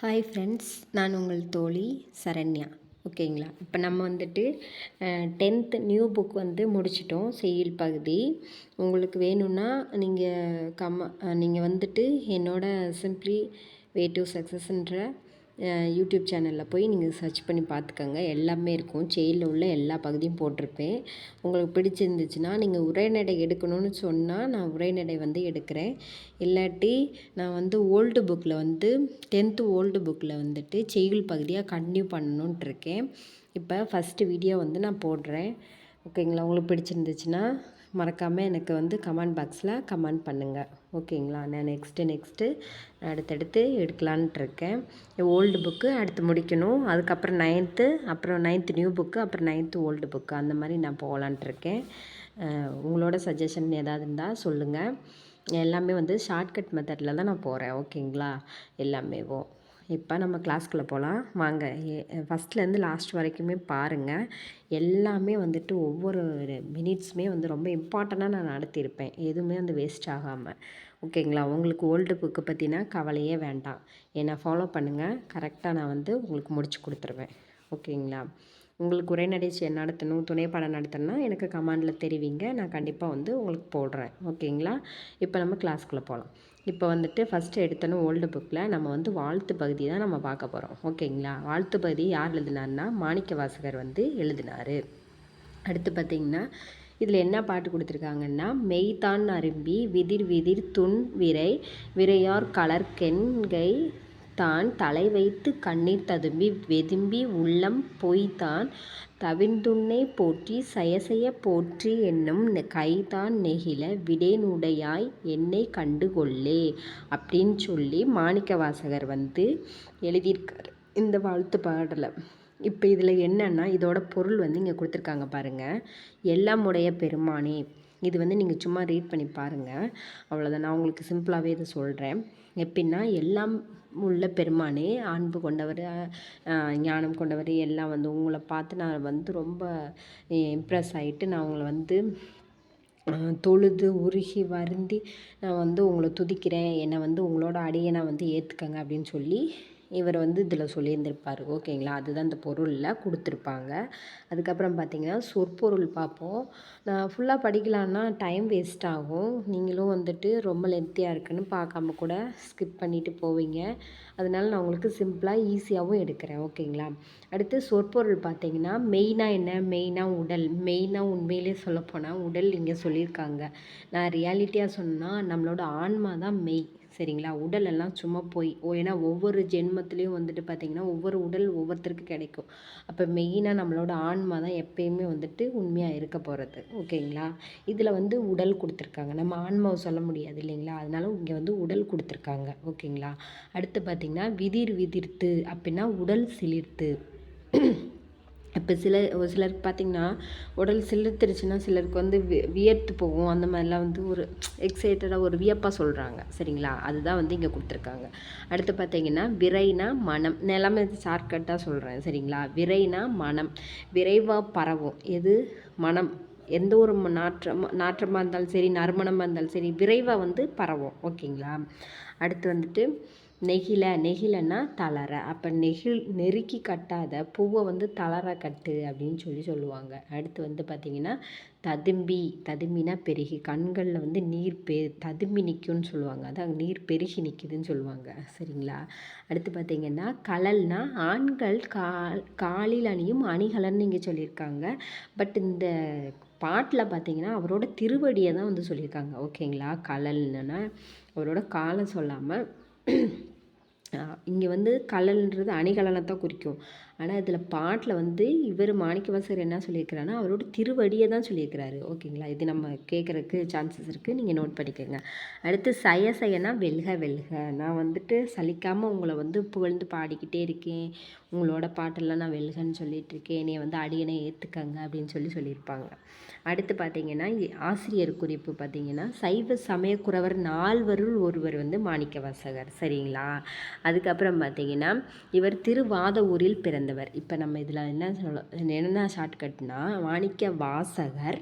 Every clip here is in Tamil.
ஹாய் ஃப்ரெண்ட்ஸ் நான் உங்கள் தோழி சரண்யா. ஓகேங்களா? இப்போ நம்ம வந்துட்டு டென்த்து நியூ புக் வந்து முடிச்சிட்டோம் செய்யுள் பகுதி. உங்களுக்கு வேணும்னா நீங்கள் கம்ம நீங்கள் வந்துட்டு என்னோட சிம்ப்ளி வே டு சக்ஸஸ்ன்ற யூடியூப் சேனலில் போய் நீங்கள் சர்ச் பண்ணி பார்த்துக்கோங்க எல்லாமே இருக்கும். செயலில் உள்ள எல்லா பகுதியும் போட்டிருப்பேன். உங்களுக்கு பிடிச்சிருந்துச்சுன்னா நீங்கள் உரைநடை எடுக்கணும்னு சொன்னால் நான் உரைநடை வந்து எடுக்கிறேன். இல்லாட்டி நான் வந்து ஓல்டு புக்கில் வந்து டென்த்து ஓல்டு புக்கில் வந்துட்டு செயல் பகுதியாக கன்டினியூ பண்ணணுன்ட்டு இருக்கேன். இப்போ ஃபஸ்ட்டு வீடியோ வந்து நான் போடுறேன். ஓகேங்களா உங்களுக்கு பிடிச்சிருந்துச்சுன்னா மறக்காமல் எனக்கு வந்து கமெண்ட் பாக்ஸில் கமெண்ட் பண்ணுங்கள் ஓகேங்களா? நான் நெக்ஸ்ட்டு நெக்ஸ்ட்டு அடுத்தடுத்து எடுக்கலான்ட்டு இருக்கேன் ஓல்டு புக்கு அடுத்து முடிக்கணும். அதுக்கப்புறம் நைன்த்து அப்புறம் நைன்த்து நியூ புக்கு அப்புறம் நைன்த்து ஓல்டு புக்கு அந்த மாதிரி நான் போகலான்ட்டு இருக்கேன் உங்களோட சஜஷன் ஏதாவது இருந்தால் சொல்லுங்கள் எல்லாமே வந்து ஷார்ட்கட் மெத்தடில் தான் நான் போகிறேன் ஓகேங்களா? எல்லாமேவும். இப்போ நம்ம கிளாஸ்க்குள்ளே போகலாம் வாங்க ஃபஸ்ட்லேருந்து லாஸ்ட் வரைக்குமே பாருங்கள் எல்லாமே வந்துட்டு ஒவ்வொரு மினிட்ஸுமே வந்து ரொம்ப இம்பார்ட்டண்ட்டாக நான் நடத்தியிருப்பேன். எதுவுமே வந்து வேஸ்ட் ஆகாமல் ஓகேங்களா உங்களுக்கு ஓல்டு புக்கு பற்றினா கவலையே வேண்டாம். என்னை ஃபாலோ பண்ணுங்கள் கரெக்டாக நான் வந்து உங்களுக்கு முடிச்சு கொடுத்துருவேன். ஓகேங்களா உங்களுக்கு உரைநடை நடத்தணும் துணை பாடம் நடத்தணும்னா எனக்கு கமாண்டில் தெரிவிங்க. நான் கண்டிப்பாக வந்து உங்களுக்கு போடுறேன். ஓகேங்களா இப்போ நம்ம கிளாஸ்க்குள்ளே போகலாம் இப்போ வந்துட்டு ஃபஸ்ட்டு எடுத்தனும் ஓல்டு புக்கில் நம்ம வந்து வாழ்த்து பகுதி தான் நம்ம பார்க்க போகிறோம் ஓகேங்களா வாழ்த்து பகுதி யார் எழுதினார்னா மாணிக்க வாசகர் வந்து எழுதினார். அடுத்து பார்த்திங்கன்னா இதில் என்ன பாட்டு கொடுத்துருக்காங்கன்னா மெய்தான் அரும்பி விதிர் விதிர் துன் விரை விரையார் கலர்கெண்கை தான் தலை வைத்து கண்ணீர் ததும்பி வெதும்பி உள்ளம் பொய்தான் தவிர்ந்துன்னை போற்றி சயசய போற்றி என்னும் கைதான் நெகிழ விடேனுடையாய் என்னை கண்டுகொள்ளே அப்படின்னு சொல்லி மாணிக்க வாசகர் வந்து எழுதியிருக்கார். இந்த வாழ்த்து பாடலை. இப்போ இதில் என்னென்னா இதோட பொருள் வந்து இங்கே கொடுத்துருக்காங்க பாருங்கள் எல்லாம் உடைய பெருமானே. இது வந்து நீங்கள் சும்மா ரீட் பண்ணி பாருங்கள் அவ்வளோதான் நான் உங்களுக்கு சிம்பிளாகவே இதை சொல்கிறேன் எப்படின்னா எல்லாம் உள்ள பெருமானே அன்பு கொண்டவர் ஞானம் கொண்டவர் எல்லாம் வந்து உங்களை பார்த்து நான் வந்து ரொம்ப இம்ப்ரெஸ் ஆகிட்டு நான் உங்களை வந்து தொழுது உருகி வருந்தி நான் வந்து உங்களை துதிக்கிறேன். என்னை வந்து உங்களோட அடியை நான் வந்து ஏற்றுக்கங்க அப்படின்னு சொல்லி இவர் வந்து இதில் சொல்லியிருந்திருப்பார். ஓகேங்களா? அதுதான் இந்த பொருளில் கொடுத்துருப்பாங்க. அதுக்கப்புறம் பார்த்திங்கன்னா சொற்பொருள் பார்ப்போம். நான் ஃபுல்லாக படிக்கலான்னா டைம் வேஸ்ட் ஆகும். நீங்களும் வந்துட்டு ரொம்ப லென்த்தியாக இருக்குன்னு பார்க்காம கூட ஸ்கிப் பண்ணிவிட்டு போவீங்க. அதனால் நான் உங்களுக்கு சிம்பிளாக ஈஸியாகவும் எடுக்கிறேன். ஓகேங்களா? அடுத்து சொற்பொருள் பார்த்தீங்கன்னா மெயினாக என்ன? மெயினாக உடல். மெயினாக உண்மையிலே சொல்லப்போனால் உடல் இங்கே சொல்லியிருக்காங்க. நான் ரியாலிட்டியாக சொன்னால் நம்மளோட ஆன்மா தான் மெய். சரிங்களா? உடலெல்லாம் சும்மா போய் ஏன்னா ஒவ்வொரு ஜென்மத்துலேயும் வந்துட்டு பார்த்திங்கன்னா ஒவ்வொரு உடல் ஒவ்வொருத்தருக்கு கிடைக்கும். அப்போ மெயினாக நம்மளோட ஆன்மா தான் எப்பயுமே வந்துட்டு உண்மையாக இருக்க போகிறது ஓகேங்களா? இதில் வந்து உடல் கொடுத்துருக்காங்க. நம்ம ஆன்மாவை சொல்ல முடியாது இல்லைங்களா? அதனால இங்கே வந்து உடல் கொடுத்துருக்காங்க. ஓகேங்களா? அடுத்து பார்த்திங்கன்னா விதிர் விதிர்த்து அப்படின்னா உடல் சிலிர்த்து. இப்போ சில ஒரு சிலருக்கு பார்த்திங்கன்னா உடல் சிலிர்த்துருச்சுன்னா சிலருக்கு வந்து வி வியர்த்து போகும். அந்த மாதிரிலாம் வந்து ஒரு எக்ஸைட்டடாக ஒரு வியப்பாக சொல்கிறாங்க சரிங்களா? அதுதான் வந்து இங்கே கொடுத்துருக்காங்க. அடுத்து பார்த்திங்கன்னா விரைனா மனம். நிலமை ஷார்ட்கட்டாக சொல்கிறேன் சரிங்களா? விரைனா மனம். விரைவாக பரவும். எது? மனம். எந்த ஒரு நாற்றம் நாற்றமாக இருந்தாலும் சரி நறுமணமாக இருந்தாலும் சரி விரைவாக வந்து பரவும். ஓகேங்களா? அடுத்து வந்துட்டு நெகிழ நெகிழன்னா தளர. அப்போ நெகிழ் நெருக்கி கட்டாத பூவை வந்து தளர கட்டு அப்படின்னு சொல்லி சொல்லுவாங்க. அடுத்து வந்து பார்த்திங்கன்னா ததும்பி ததும்பினா பெருகி கண்களில் வந்து நீர் பெ ததும்பி நிற்கும்னு சொல்லுவாங்க. அதான் நீர் பெருகி நிற்குதுன்னு சொல்லுவாங்க. சரிங்களா? அடுத்து பார்த்திங்கன்னா கலல்னா ஆண்கள் கால் காலில் அணியும் அணிகலன்னு இங்கே சொல்லியிருக்காங்க. பட் இந்த பாட்டில் பார்த்தீங்கன்னா அவரோட திருவடியை தான் வந்து சொல்லியிருக்காங்க. ஓகேங்களா? கலல்னா அவரோட காலை சொல்லாமல் இங்கே வந்து கலல்ன்றது அணிகலனை தான் குறிக்கும். ஆனால் இதில் பாட்டில் வந்து இவர் மாணிக்கவாசகர் என்ன சொல்லியிருக்கிறாருன்னா அவரோட திருவடியை தான் சொல்லியிருக்கிறாரு. ஓகேங்களா? இது நம்ம கேட்குறக்கு சான்சஸ் இருக்குது நீங்கள் நோட் பண்ணிக்கோங்க. அடுத்து சய சயனா வெல்க வெல்க. நான் வந்துட்டு சலிக்காமல் உங்களை வந்து புகழ்ந்து பாடிக்கிட்டே இருக்கேன். உங்களோட பாட்டெல்லாம் நான் வெல்கன்னு சொல்லிகிட்ருக்கேன் என்னை வந்து அடியனை ஏற்றுக்கங்க அப்படின்னு சொல்லி சொல்லியிருப்பாங்க. அடுத்து பார்த்தீங்கன்னா ஆசிரியர் குறிப்பு பார்த்தீங்கன்னா சைவ சமயக்குறவர் நால்வருள் ஒருவர் வந்து மாணிக்க வாசகர் சரிங்களா? அதுக்கப்புறம் பார்த்தீங்கன்னா இவர் திருவாத ஊரில் பிறந்தவர். இப்போ நம்ம இதில் என்ன சொல்ல என்ன ஷார்ட்கட்னா மாணிக்க வாசகர்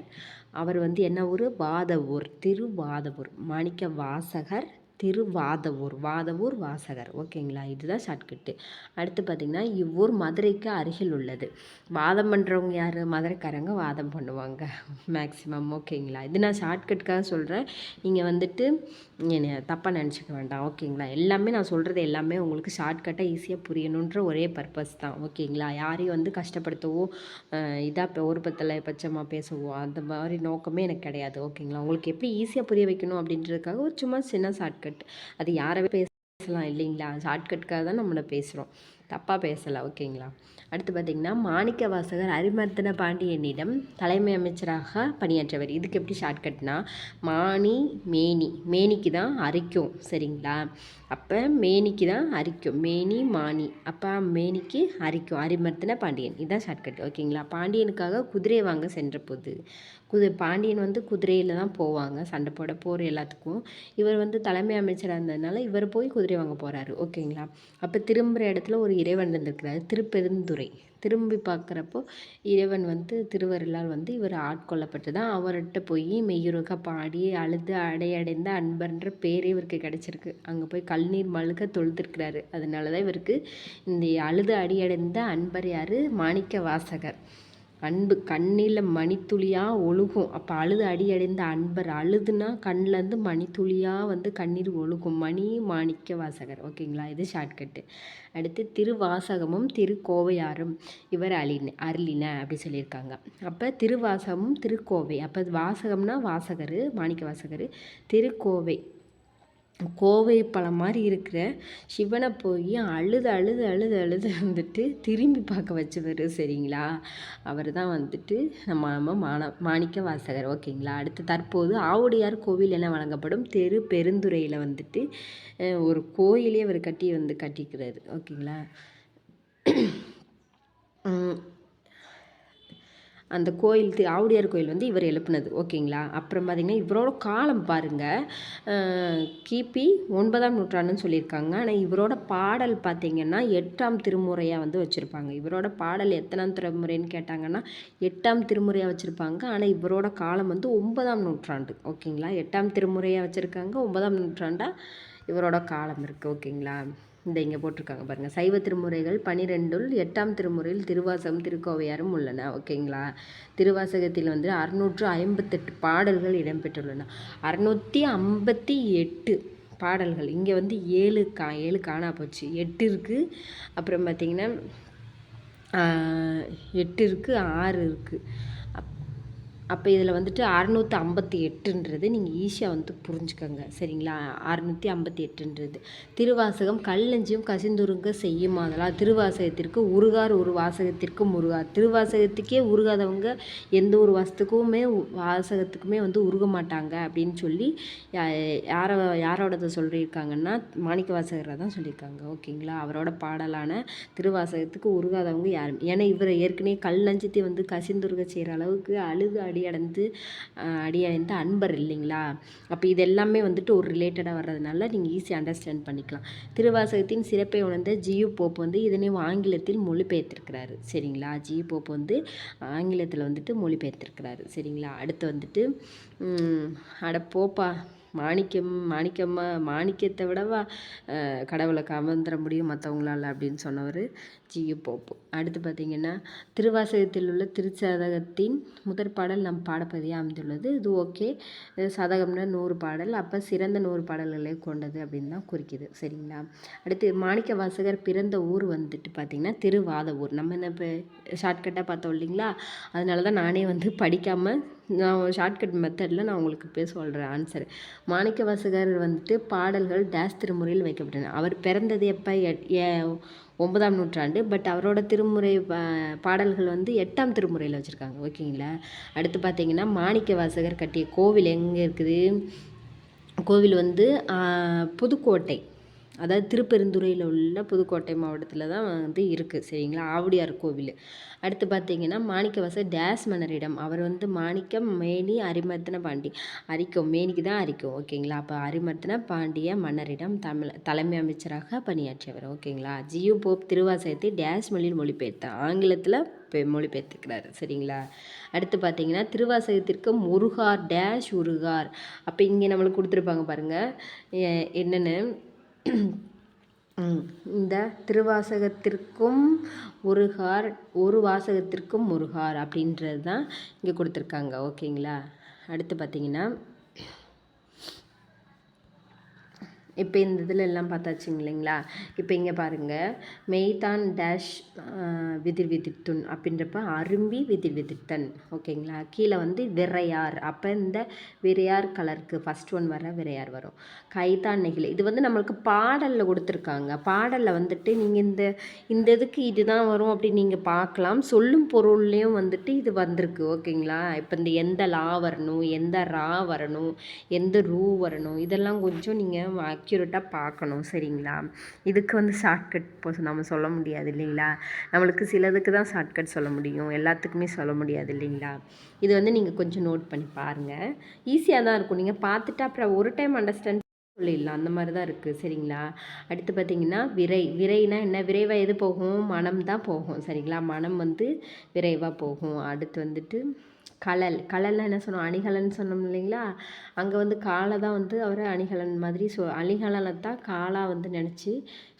அவர் வந்து என்ன ஊர்? வாதவூர். திருவாதவூர். மாணிக்க வாசகர் திருவாதவூர் வாதவூர் வாசகர். ஓகேங்களா? இதுதான் ஷார்ட்கட்டு. அடுத்து பார்த்திங்கன்னா இவ்வூர் மதுரைக்கு அருகில் உள்ளது. வாதம் பண்ணுறவங்க யார்? மதுரைக்காரங்க வாதம் பண்ணுவாங்க. மேக்ஸிமம் ஓகேங்களா? இது நான் ஷார்ட்கட்டுக்காக சொல்கிறேன் நீங்கள் வந்துட்டு என்னை தப்பாக நினச்சிக்க வேண்டாம். ஓகேங்களா? எல்லாமே நான் சொல்கிறது எல்லாமே உங்களுக்கு ஷார்ட்கட்டாக ஈஸியாக புரியணுன்ற ஒரே பர்பஸ் தான். ஓகேங்களா? யாரையும் வந்து கஷ்டப்படுத்தவோ இதாக இப்போ ஒரு பத்தில் பட்சமாக பேசவோ அந்த மாதிரி நோக்கமே எனக்கு கிடையாது. ஓகேங்களா? உங்களுக்கு எப்படி ஈஸியாக புரிய வைக்கணும் அப்படின்றதுக்காக ஒரு சும்மா சின்ன ஷார்ட்கட் அது யாரவே பேசலாம் இல்லைங்களா? ஷார்ட்கட்காக தான் நம்மளை பேசுகிறோம் தப்பாக பேசலை ஓகேங்களா? அடுத்து பார்த்திங்கன்னா மாணிக்க வாசகர் அரிமர்த்தன பாண்டியனிடம் தலைமை அமைச்சராக பணியாற்றவர். இதுக்கு எப்படி ஷார்ட்கட்னா மானி மேனி. மேனிக்கு தான் அரிக்கும் சரிங்களா? அப்போ மேனிக்கு தான் அரிக்கும். மேனி மானி அப்போ மேனிக்கு அரிக்கும் அரிமர்த்தன பாண்டியன். இதுதான் ஷார்ட்கட் ஓகேங்களா? பாண்டியனுக்காக குதிரை வாங்க சென்ற போது குது பாண்டியன் வந்து குதிரையில் தான் போவாங்க சண்டை போட போகிற எல்லாத்துக்கும். இவர் வந்து தலைமை அமைச்சராக இருந்ததுனால இவர் போய் குதிரை வாங்க போகிறாரு ஓகேங்களா? அப்போ திரும்புகிற இடத்துல ஒரு இறைவன் இருந்திருக்கிறாரு. திருப்பெருந்துறை. திரும்பி பார்க்குறப்போ இறைவன் வந்து திருவருளால் வந்து இவர் ஆட்கொள்ளப்பட்டு தான் அவர்கிட்ட போய் மெய்யுருக பாடி அழுது அடையடைந்த அன்பன்ற பேரே இவருக்கு கிடச்சிருக்கு. அங்கே போய் கல்நீர் மழுக தொழுதுருக்கிறாரு. அதனால தான் இவருக்கு இந்த அழுது அடியடைந்த அன்பர் யார்? மாணிக்க வாசகர் அன்பு கண்ணில் மணித்துளியாக ஒழுகும். அப்போ அழுது அடி அடைந்த அன்பர் அழுதுனா கண்ணிலேருந்து மணித்துளியாக வந்து கண்ணீர் ஒழுகும். மணி மாணிக்க வாசகர். ஓகேங்களா? இது ஷார்ட்கட்டு. அடுத்து திருவாசகமும் திருக்கோவையாரும் இவர் அழின அருளின அப்படி சொல்லியிருக்காங்க. அப்போ திருவாசகமும் திருக்கோவை. அப்போ வாசகம்னா வாசகர் மாணிக்க வாசகர். திருக்கோவை. கோவை பழம் மாதிரி இருக்கிற சிவனை போய் அழுது அழுது அழுது அழுது வந்துட்டு திரும்பி பார்க்க வச்சவர் சரிங்களா? அவர் தான் வந்துட்டு நம்ம நம்ம மாண மாணிக்க வாசகர். ஓகேங்களா? அடுத்து தற்போது ஆவுடையார் கோவில் என வழங்கப்படும் தெரு பெருந்துறையில் வந்துட்டு ஒரு கோயிலே அவர் கட்டி வந்து கட்டிக்கிறாரு. ஓகேங்களா? அந்த கோயில் திரு ஆவுடையார் கோயில் வந்து இவர் எழுப்புனது ஓகேங்களா? அப்புறம் பார்த்திங்கன்னா இவரோட காலம் பாருங்கள் கிபி ஒன்பதாம் நூற்றாண்டுன்னு சொல்லியிருக்காங்க. ஆனால் இவரோட பாடல் பார்த்திங்கன்னா எட்டாம் திருமுறையாக வந்து வச்சுருப்பாங்க. இவரோட பாடல் எத்தனாம் திருமுறைன்னு கேட்டாங்கன்னா எட்டாம் திருமுறையாக வச்சுருப்பாங்க. ஆனால் இவரோட காலம் வந்து ஒன்பதாம் நூற்றாண்டு ஓகேங்களா? எட்டாம் திருமுறையாக வச்சுருக்காங்க ஒன்பதாம் நூற்றாண்டாக இவரோட காலம் இருக்குது ஓகேங்களா? இந்த இங்கே போட்டிருக்காங்க பாருங்கள் சைவ திருமுறைகள் பனிரெண்டுள் எட்டாம் திருமுறையில் திருவாசகம் திருக்கோவையாரும் உள்ளன. ஓகேங்களா? திருவாசகத்தில் வந்து அறுநூற்று ஐம்பத்தெட்டு பாடல்கள் இடம்பெற்றுள்ளன. அறுநூற்றி ஐம்பத்தி எட்டு பாடல்கள். இங்கே வந்து ஏழு கா ஏழு காணா போச்சு. எட்டு இருக்குது அப்புறம் பார்த்திங்கன்னா எட்டு இருக்குது ஆறு இருக்குது அப்போ இதில் வந்துட்டு அறநூற்றி ஐம்பத்தி எட்டுன்றது நீங்கள் ஈஸியாக வந்து புரிஞ்சுக்கோங்க. சரிங்களா? அறநூற்றி ஐம்பத்தி எட்டுன்றது திருவாசகம் கல்லஞ்சியும் கசிந்துருங்க செய்யும் அதெல்லாம் திருவாசகத்திற்கு உருகார் ஒரு வாசகத்திற்கு முருகார் திருவாசகத்துக்கே உருகாதவங்க எந்த ஒரு வாசத்துக்குமே வாசகத்துக்குமே வந்து உருக மாட்டாங்க அப்படின்னு சொல்லி யாரை யாரோடத சொல்லியிருக்காங்கன்னா மாணிக்க வாசகரை தான் சொல்லியிருக்காங்க. ஓகேங்களா? அவரோட பாடலான திருவாசகத்துக்கு உருகாதவங்க யாரும். ஏன்னா இவர் ஏற்கனவே கல் நஞ்சத்தை வந்து கசிந்துருக செய்கிற அளவுக்கு அழுது அடியடைந்து அடியடைந்த அன்பர் இல்லைங்களா? அப்போ இது எல்லாமே வந்துட்டு ஒரு ரிலேட்டடாக வர்றதுனால நீங்கள் ஈஸியாக அண்டர்ஸ்டாண்ட் பண்ணிக்கலாம். திருவாசகத்தின் சிறப்பை உணர்ந்த ஜியு போப் வந்து இதனையும் ஆங்கிலத்தில் மொழிபெயர்த்திருக்கிறாரு. சரிங்களா? ஜியு போப் வந்து ஆங்கிலத்தில் வந்துட்டு மொழிபெயர்த்திருக்கிறாரு. சரிங்களா? அடுத்து வந்துட்டு அட போப்பா மாணிக்கம் மாணிக்கம்மா மாணிக்கத்தை விடவா கடவுளை கவர்ந்துட முடியும் மற்றவங்களால அப்படின்னு சொன்னவர் ஜியு போப்பு. அடுத்து பார்த்திங்கன்னா திருவாசகத்தில் உள்ள திருச்சதகத்தின் முதற் பாடல் நம் பாடப்பதியாக அமைந்துள்ளது. இது ஓகே. சதகம்னா நூறு பாடல். அப்போ சிறந்த நூறு பாடல்களை கொண்டது அப்படின்னு தான் குறிக்குது. சரிங்களா? அடுத்து மாணிக்க வாசகர் பிறந்த ஊர் வந்துட்டு பார்த்திங்கன்னா திருவாத ஊர் நம்ம என்ன இப்போ ஷார்ட்கட்டாக பார்த்தோம் இல்லைங்களா? அதனால தான் நானே வந்து படிக்காமல் நான் ஷார்ட்கட் மெத்தடில் நான் உங்களுக்கு இப்போ சொல்கிறேன் ஆன்சர் மாணிக்க வாசகர் வந்துட்டு பாடல்கள் டேஸ் திருமுறையில் வைக்கப்பட்டன. அவர் பிறந்தது எப்போ? ஒன்பதாம் நூற்றாண்டு பட் அவரோட திருமுறை பாடல்கள் வந்து எட்டாம் திருமுறையில் வச்சுருக்காங்க ஓகேங்களா? அடுத்து பார்த்தீங்கன்னா மாணிக்க வாசகர் கட்டிய கோவில் எங்கே இருக்குது? கோவில் வந்து புதுக்கோட்டை. அதாவது திருப்பெருந்துறையில் உள்ள புதுக்கோட்டை மாவட்டத்தில் தான் வந்து இருக்குது சரிங்களா? ஆவுடையார் கோவில். அடுத்து பார்த்தீங்கன்னா மாணிக்கவாசர் டேஸ் மன்னரிடம் அவர் வந்து மாணிக்கம் மேனி அரிமர்த்தன பாண்டி. அரிக்கும் மேனிக்கு தான் அரிக்கும் ஓகேங்களா? அப்போ அரிமர்த்தன பாண்டிய மன்னரிடம் தமிழ் தலைமை அமைச்சராக பணியாற்றியவர் ஓகேங்களா? ஜியு போப் திருவாசகத்தை டேஸ் மொழியில் மொழிபெயர்த்தார் ஆங்கிலத்தில் மொழிபெயர்த்துக்கிறாரு சரிங்களா? அடுத்து பார்த்தீங்கன்னா திருவாசகத்திற்கு முருகார் டேஷ் உருகார். அப்போ இங்கே நம்மளுக்கு கொடுத்துருப்பாங்க பாருங்கள் என்னென்னு இந்த திருவாசகத்திற்கும் ஒரு ஹார் ஒரு வாசகத்திற்கும் ஒரு ஹார் அப்படின்றது தான் இங்கே கொடுத்துருக்காங்க. ஓகேங்களா? அடுத்து பார்த்தீங்கன்னா இப்போ இந்த இதில் எல்லாம் பார்த்தாச்சுங்க இல்லைங்களா? இப்போ இங்கே பாருங்கள் மெய்தான் டேஷ் விதிர் விதித்துன் அப்படின்றப்ப அரும்பி விதிர் விதித்தன் ஓகேங்களா? கீழே வந்து விரையார் அப்போ இந்த விரையார் கலருக்கு ஃபஸ்ட் ஒன் வர விரையார் வரும். கைதான் நெகிழ். இது வந்து நம்மளுக்கு பாடலில் கொடுத்துருக்காங்க. பாடலில் வந்துட்டு நீங்கள் இந்த இந்த இதுக்கு இதுதான் வரும் அப்படின்னு நீங்கள் பார்க்கலாம். சொல்லும் பொருள்லேயும் வந்துட்டு இது வந்திருக்கு. ஓகேங்களா? இப்போ இந்த எந்த லா வரணும் எந்த ரா வரணும் எந்த ரூ வரணும் இதெல்லாம் கொஞ்சம் நீங்கள் அக்யூரேட்டாக பார்க்கணும் சரிங்களா? இதுக்கு வந்து ஷார்ட்கட் இப்போ நம்ம சொல்ல முடியாது இல்லைங்களா? நம்மளுக்கு சிலதுக்கு தான் ஷார்ட்கட் சொல்ல முடியும். எல்லாத்துக்குமே சொல்ல முடியாது இல்லைங்களா? இது வந்து நீங்கள் கொஞ்சம் நோட் பண்ணி பாருங்கள் ஈஸியாக தான் இருக்கும். நீங்கள் பார்த்துட்டு அப்புறம் ஒரு டைம் அண்டர்ஸ்டாண்ட் சொல்லிடலாம். அந்த மாதிரி தான் இருக்குது சரிங்களா? அடுத்து பார்த்தீங்கன்னா விரை. விரைனா என்ன? விரைவாக எது போகும்? மனம் தான் போகும் சரிங்களா? மனம் வந்து விரைவாக போகும். அடுத்து வந்துட்டு கலல் கலலில் என்ன சொன்னோம்? அணிகலன் சொன்னோம் இல்லைங்களா? அங்கே வந்து காலை தான் வந்து அவர் அணிகலன் மாதிரி சொ அணிகலனை தான் காலாக வந்து நினச்சி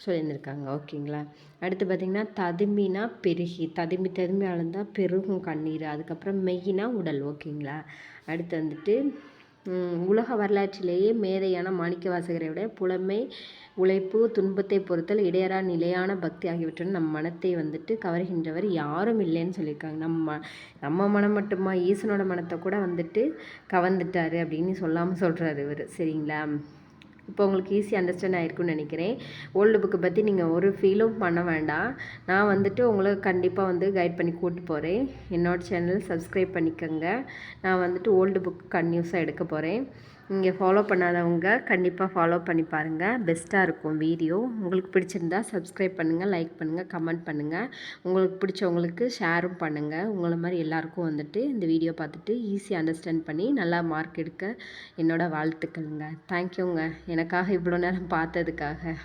சொல்லியிருந்திருக்காங்க. ஓகேங்களா? அடுத்து பார்த்திங்கன்னா ததும்பினா பெருகி. ததும்பி ததும்பி அளந்தால் பெருகும் கண்ணீர். அதுக்கப்புறம் மெய்யினா உடல். ஓகேங்களா? அடுத்து வந்துட்டு உலக வரலாற்றிலேயே மேதையான மாணிக்கவாசகரை விட புலமை உழைப்பு துன்பத்தை பொறுத்தல் இடையறா நிலையான பக்தி ஆகியவற்றுடன் நம் மனத்தை வந்துட்டு கவர்கின்றவர் யாரும் இல்லைன்னு சொல்லியிருக்காங்க. நம்ம நம்ம மனம் மட்டுமா ஈசனோட மனத்தை கூட வந்துட்டு கவர்ந்துட்டாரு அப்படின்னு சொல்லாமல் சொல்கிறாரு இவர். சரிங்களா? இப்போ உங்களுக்கு ஈஸி அண்டர்ஸ்டாண்ட் ஆகிருக்குன்னு நினைக்கிறேன். ஓல்டு புக்கை பற்றி நீங்கள் ஒரு ஃபீலும் பண்ண வேண்டாம். நான் வந்துட்டு உங்களை கண்டிப்பாக வந்து கைட் பண்ணி கூப்பிட்டு போகிறேன் என்னோடய சேனல் சப்ஸ்கிரைப் பண்ணிக்கோங்க. நான் வந்துட்டு ஓல்டு புக் கன்யூஸாக எடுக்க போகிறேன் நீங்கள் ஃபாலோ பண்ணாதவங்க கண்டிப்பாக ஃபாலோ பண்ணி பாருங்கள் பெஸ்ட்டாக இருக்கும் வீடியோ உங்களுக்கு பிடிச்சிருந்தா சப்ஸ்கிரைப் பண்ணுங்கள் லைக் பண்ணுங்கள் கமெண்ட் பண்ணுங்கள் உங்களுக்கு பிடிச்சவங்களுக்கு ஷேரும் பண்ணுங்கள் உங்களை மாதிரி எல்லாருக்கும் வந்துட்டு இந்த வீடியோ பார்த்துட்டு ஈஸியாக அண்டர்ஸ்டாண்ட் பண்ணி நல்லா மார்க் எடுக்க என்னோடய வாழ்த்துக்கள்ங்க. தேங்க்யூங்க எனக்காக இவ்வளோ நேரம் பார்த்ததுக்காக.